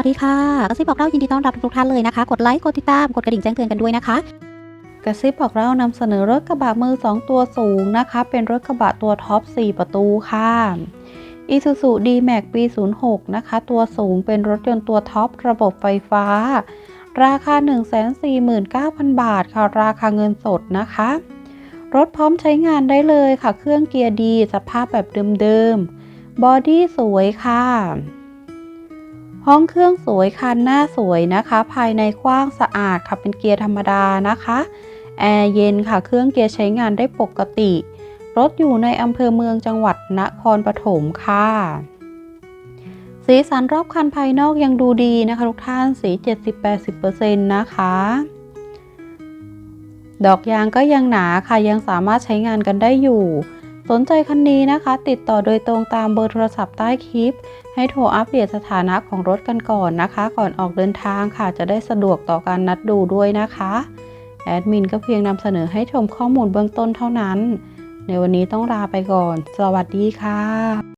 วัสดีค่ะกระซิบบอกเล่ายินดีต้อนรับทุกท่านเลยนะคะ กดไลค์ กดติดตาม กดกระดิ่งแจ้งเตือนกันด้วยนะคะ กระซิบบอกเล่านำเสนอรถกระบะมือ 2 ตัวสูงนะคะ เป็นรถกระบะตัวท็อป 4 ประตูค่ะ Isuzu D-Max ปี 06 นะคะ ตัวสูงเป็นรถยนต์ตัวท็อประบบไฟฟ้า ราคา 149,000 บาทค่ะ ราคาเงินสดนะคะ รถพร้อมใช้งานได้เลยค่ะ เครื่องเกียร์ดี สภาพแบบเดิมๆ บอดี้สวยค่ะ ห้องเครื่องสวยคันหน้าสวยนะคะ ภายในกว้างสะอาดค่ะเป็นเกียร์ธรรมดานะคะแอร์เย็นค่ะเครื่องเกียร์ใช้งานได้ปกติ รถอยู่ในอำเภอเมืองจังหวัดนครปฐมค่ะ สีสันรอบคันภายนอกยังดูดีนะคะทุกท่านสี 70-80%นะคะดอกยางก็ยังหนาค่ะยังสามารถใช้งานกันได้อยู่ สนใจคันนี้นะคะ ติดต่อโดยตรงตามเบอร์โทรศัพท์ใต้คลิป ให้โทรอัปเดตสถานะของรถกันก่อนนะคะ ก่อนออกเดินทางค่ะ จะได้สะดวกต่อการนัดดูด้วยนะคะแอดมินก็เพียงนำเสนอให้ชมข้อมูลเบื้องต้นเท่านั้น ในวันนี้ต้องลาไปก่อน สวัสดีค่ะ